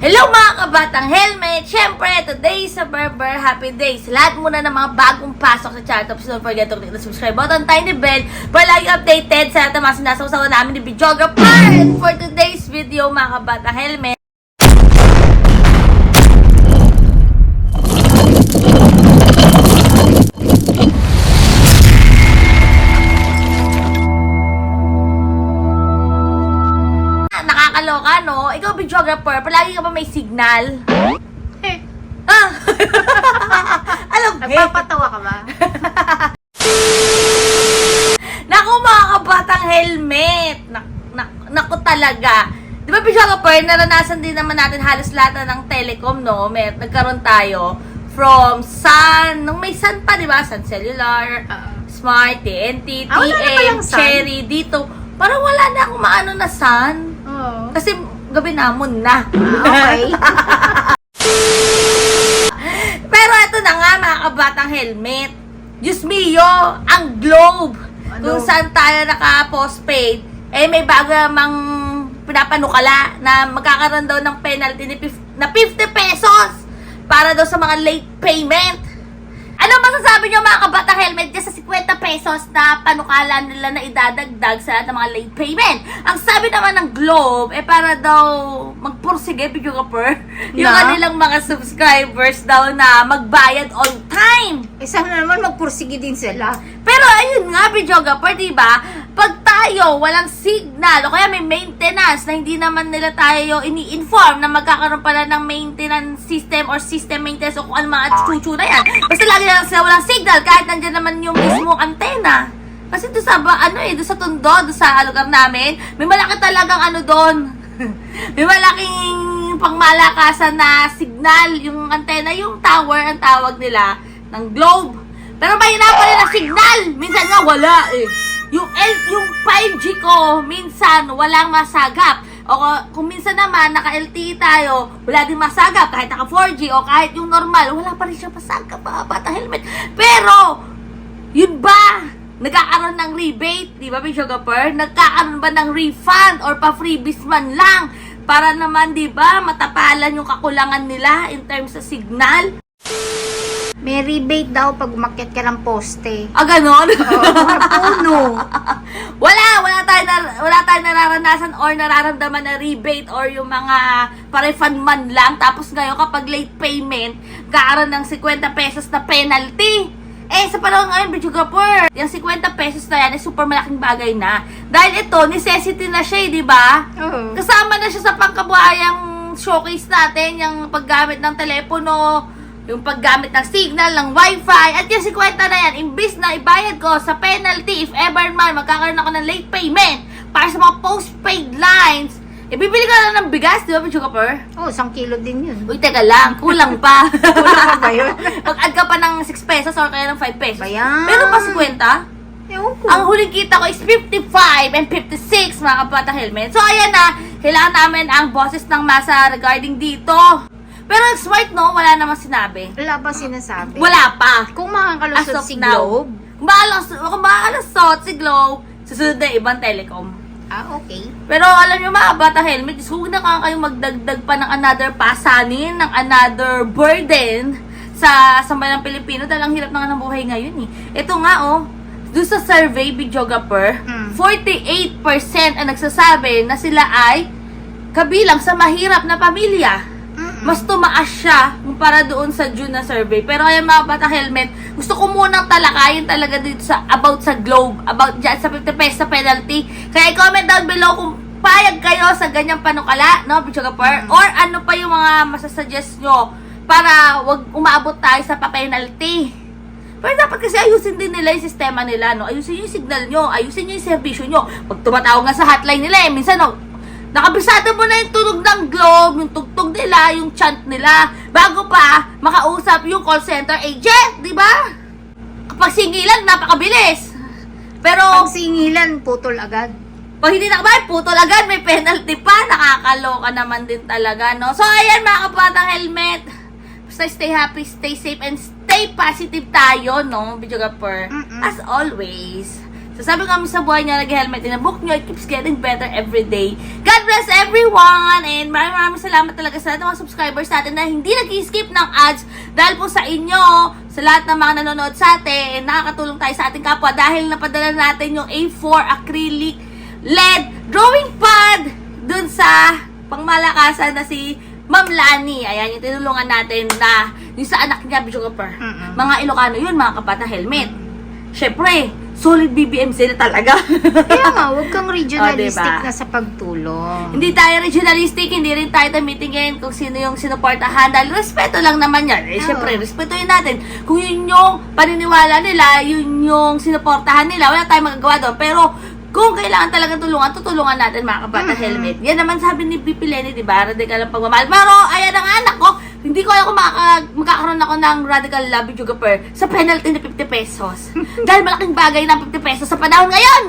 Hello mga kabatang helmet! Siyempre, today is a Berber Happy Day. Sa lahat muna ng mga bagong pasok sa channel, please don't forget to click the subscribe button, tiny bell, para lagi updated sa lahat ng mga sinasawsawa namin ni Videographer. And for today's video mga kabatang helmet, Ikaw videographer, palagi ka ba may signal? Eh, Ah! Alam ko. nagpapatawa ka ba? Naku mga kabatang helmet! Nak, nak, naku talaga. Di ba, Bishopper, naranasan din naman natin halos lahat na ng telecom, no? May, nagkaroon tayo from Sun, nung may Sun pa, di ba? Sun Cellular, Smart, TNT, Ah, wala na TM, Sun? Cherry, dito. Parang wala na akong maano na Sun. Oo. Kasi gabi namon na. Okay. Pero ito na nga mga kabatang helmet. Diyos mio, ang globe. Ano? Kung saan tayo naka-postpaid, eh may bago namang pinapanukala na magkakaroon daw ng penalty ni na 50 pesos para daw sa mga late payment. Ano masasabi niyo mga kabatang helmet dyan sa 50 pesos na panukala nila na idadagdag sa lahat ng mga late payment? Ang sabi naman ng Globe, eh para daw magpursige, video ka per, yung Na? kanilang mga subscribers daw na magbayad on time. Isa na naman magpursige din sila. Pero ayun nga, videographer, di ba? Pag tayo walang signal o kaya may maintenance na hindi naman nila tayo ini-inform na magkakaroon pala ng maintenance system or system maintenance o kung ano mga chuchu na yan. Basta lagi na lang sila walang signal kahit nandiyan naman yung mismo antena. Kasi doon sa, ano eh, doon sa tundo, doon sa lugar namin, may malaki talagang ano doon. may malaking pangmalakasan na signal, yung antena, yung tower, ang tawag nila, ng globe. Pero mahirapan rin ang signal. Minsan nga wala eh. Yung, L, yung 5G ko, minsan walang masagap. O kung minsan naman, naka-LTE tayo, wala din masagap. Kahit naka 4G o kahit yung normal, wala pa rin siya masagap. Mga bata helmet. Pero, yun ba? Nagkakaroon ng rebate, di ba, Bishogapur? Nagkakaroon ba ng refund or pa-freebies man lang? Para naman, di ba, matapalan yung kakulangan nila in terms sa signal? May rebate daw pag umakyat ka ng poste. Ah, ganon? Oo, mga puno. wala, wala tayo, na, nararanasan or nararamdaman na rebate or yung mga pa-refund man lang. Tapos ngayon, kapag late payment, kakaroon ng 50 pesos na penalty. Eh, sa panahon ngayon, Bichugapur, yung 50 pesos na yan, ay super malaking bagay na. Dahil ito, necessity na siya, eh, di ba? Oo. Kasama na siya sa pangkabuhayang showcase natin, yung paggamit ng telepono, yung paggamit ng signal, ng wifi, at yung 50 na yan, imbis na ibayad ko sa penalty if ever man magkakaroon ako ng late payment para sa mga postpaid lines, ibibili ka na ng bigas, di ba, Pichukapur? Oo, isang kilo din yun. Uy, teka lang, kulang pa. Kulang pa ba yun? Mag-add ka pa ng 6 pesos or kaya ng 5 pesos. Bayan. Meron pa 50? Ewan ko. Ang huling kita ko is 55 and 56 mga kapata helmet. So ayan na, kailangan namin ang boses ng masa regarding dito. Pero smart no, wala namang sinabi. Wala bang sinasabi? Wala pa. Kung makakalusot si now. Globe. Kung maalas, kung maalasot si Globe, susunod na ibang telecom. Ah, okay. Pero alam nyo mga bata helmet, is huwag na ka kayong magdagdag pa ng another pasanin, ng another burden sa sambayan ng Pilipino dahil ang hirap na nga ng buhay ngayon eh. Ito nga oh, doon sa survey, videographer, Mm. 48% ang nagsasabi na sila ay kabilang sa mahirap na pamilya. Mas tumaas siya kumpara doon sa June na survey. Pero ayan mga bata helmet, gusto ko munang talakayin talaga dito sa about sa globe, about dyan sa 50 pesos sa penalty. Kaya i-comment down below kung payag kayo sa ganyang panukala, no, Pichogapur? Or ano pa yung mga masasuggest nyo para wag umaabot tayo sa pa-penalty. Pero dapat kasi ayusin din nila yung sistema nila, no? Ayusin yung signal nyo, ayusin nyo yung servisyo nyo. Pag tumatawag nga sa hotline nila, eh, minsan, no, nakabisado mo na yung tunog ng globe, yung tugtog nila, yung chant nila, bago pa makausap yung call center agent, di ba? Kapag singilan, napakabilis. Pero, Pag singilan, putol agad. pag hindi nakabay, putol agad, may penalty pa. Nakakaloka naman din talaga, no? So, ayan mga kapatang helmet. Basta stay happy, stay safe, and stay positive tayo, no? Videographer. Mm-mm. As always. So sabi ko kami sa buhay niya, nag-helmet din book nyo, it keeps getting better every day. God bless everyone! And maraming maraming salamat talaga sa lahat ng mga subscribers natin na hindi nag-skip ng ads dahil po sa inyo, sa lahat ng mga nanonood sa atin, nakakatulong tayo sa ating kapwa dahil napadala natin yung A4 acrylic LED drawing pad dun sa pangmalakasan na si Ma'am Lani. Ayan, yung tinulungan natin na yung sa anak niya, videographer. Mga Ilocano yun, mga kapata helmet. Syempre, solid BBM sila talaga. Kaya nga, huwag kang regionalistic Oh, diba? na sa pagtulong. hindi tayo regionalistic, hindi rin tayo tamitingin kung sino yung sinuportahan. Dahil respeto lang naman yan. Eh, Oo. syempre, respetuhin natin. Kung yun yung paniniwala nila, yun yung sinuportahan nila, wala tayong magagawa doon. Pero, kung kailangan talagang tulungan, tutulungan natin mga kabata Mhm. helmet. Yan naman sabi ni Pipi Lenny, di ba? Radical ang pagmamahal. Pero, ayan ang anak ko, hindi ko alam kung makaka- magkakaroon ako ng radical love videographer sa penalty na 50 pesos. Dahil malaking bagay ng 50 pesos sa panahon ngayon.